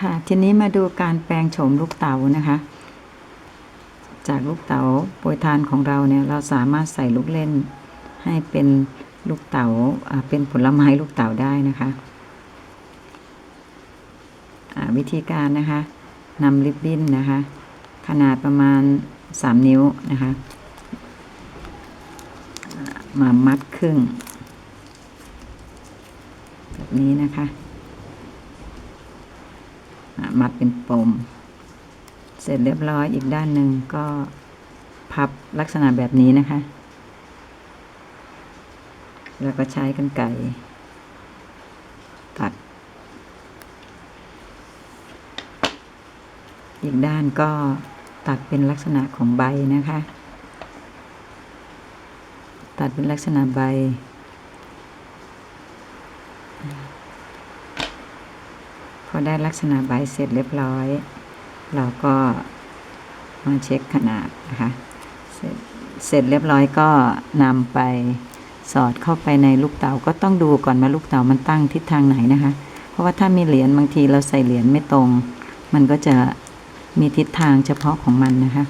ค่ะ ทีนี้มาดูการแปลงโฉมลูกเต๋านะคะ จากลูกเต๋าโปรยทานของเราเนี่ย เราสามารถใส่ลูกเล่น ให้เป็นลูกเต๋าอ่าเป็นผลไม้ลูกเต๋าได้นะคะวิธีการนะคะนำริบบิ้นนะคะ ขนาดประมาณ 3 นิ้วนะคะ มามัดครึ่ง แบบนี้นะคะ มัดเป็นปม เสร็จเรียบร้อยอีกด้านหนึ่งก็พับลักษณะแบบนี้นะคะ แล้วก็ใช้กันไก่ตัด อีกด้านก็ตัดเป็นลักษณะของใบนะคะ ตัดเป็นลักษณะใบ อได้ลักษณะใบเสร็จเรียบร้อย เราก็มาเช็คขนาดนะคะเสร็จเสร็จเรียบร้อยก็นำไปสอดเข้าไปในลูกเต๋าก็ต้องดูก่อนว่าลูกเต๋ามันตั้งทิศทางไหนนะคะ เพราะว่าถ้ามีเหรียญบางทีเราใส่เหรียญไม่ตรง มันก็จะมีทิศทางเฉพาะของมันนะคะ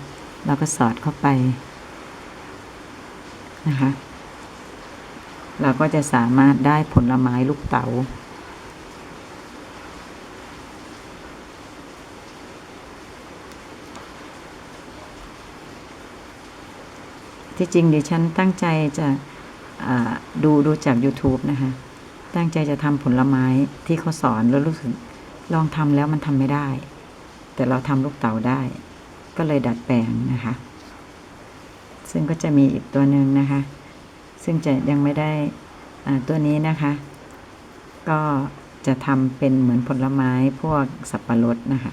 เราก็สอดเข้าไปนะคะ เราก็จะสามารถได้ผลไม้ลูกเต๋า ที่จริงดิฉันตั้งใจจะดูดูจาก YouTube นะคะ ตั้งใจจะทำผลไม้ที่เขาสอนแล้วรู้สึกลองทำแล้วมันทำไม่ได้ แต่เราทำลูกเต๋าได้ ก็เลยดัดแปลงนะคะ ซึ่งก็จะมีอีกตัวหนึ่งนะคะ ซึ่งจะยังไม่ได้ตัวนี้นะคะ ก็จะทำเป็นเหมือนผลไม้พวกสับปะรดนะคะ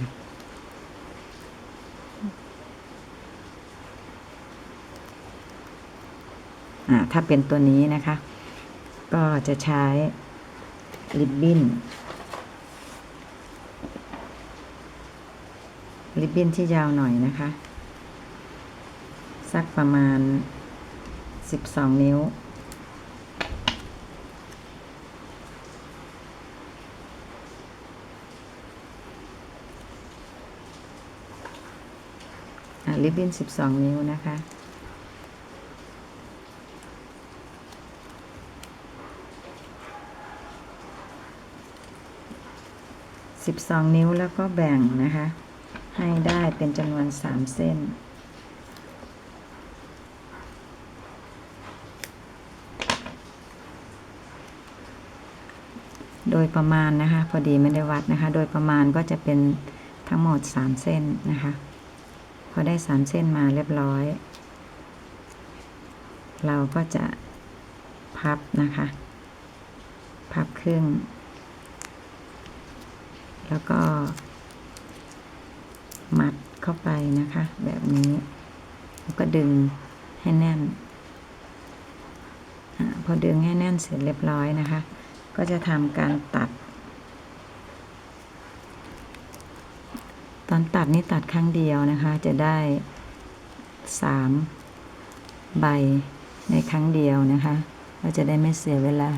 อ่าถ้าเป็นตัวนี้นะคะ ก็จะใช้ริบบิ้นริบบิ้นที่ยาวหน่อยนะคะ สักประมาณ 12 นิ้ว ริบบิ้น 12 นิ้วนะคะ สิบสองนิ้วแล้วก็แบ่งนะคะ ให้ได้เป็นจำนวนสามเส้น โดยประมาณนะคะ พอดีไม่ได้วัดนะคะ โดยประมาณก็จะเป็นทั้งหมดสามเส้นนะคะ พอได้สามเส้นมาเรียบร้อย เราก็จะพับนะคะ พับครึ่ง แล้วก็ มัดเข้าไปนะคะ แบบนี้ แล้วก็ดึงให้แน่นอพอดึงให้แน่นเสร็จเรียบร้อยนะคะ ก็จะทำการตัด ตอนตัดนี่ตัดครั้งเดียวนะคะ จะได้สามใบในครั้งเดียวนะคะ เราจะได้ไม่เสียเวลา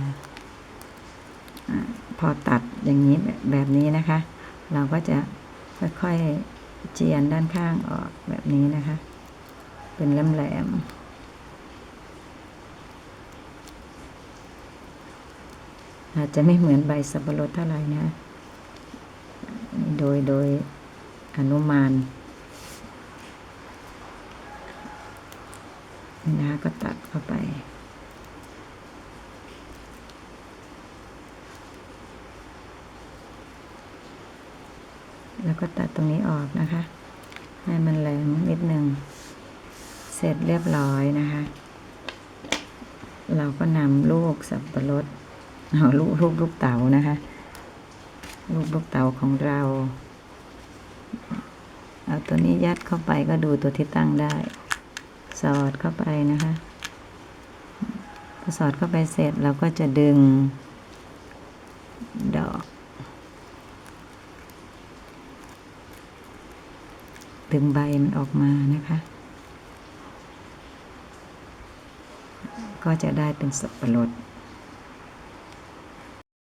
พอตัดอย่างนี้แบบนี้นะคะ เราก็จะค่อยๆเจียนด้านข้างออกแบบนี้นะคะ เป็นแหลมๆอาจจะไม่เหมือนใบสับปะรดเท่าไหร่นะ โดยโดยอนุมานนะก็ตัดเข้าไป แล้วก็ตัดตรงนี้ออกนะคะ ให้มันแหลมนิดหนึ่ง เสร็จเรียบร้อยนะคะ เราก็นำลูกสับปะรดเอาลูกลูกลูกเต๋านะคะ ลูกลูกเต๋าของเรา เอาตัวนี้ยัดเข้าไปก็ดูตัวที่ตั้งได้ สอดเข้าไปนะคะพอสอดเข้าไปเสร็จเราก็จะดึง ดอก ถึงใบมันออกมานะคะ ก็จะได้เป็นสับปะรด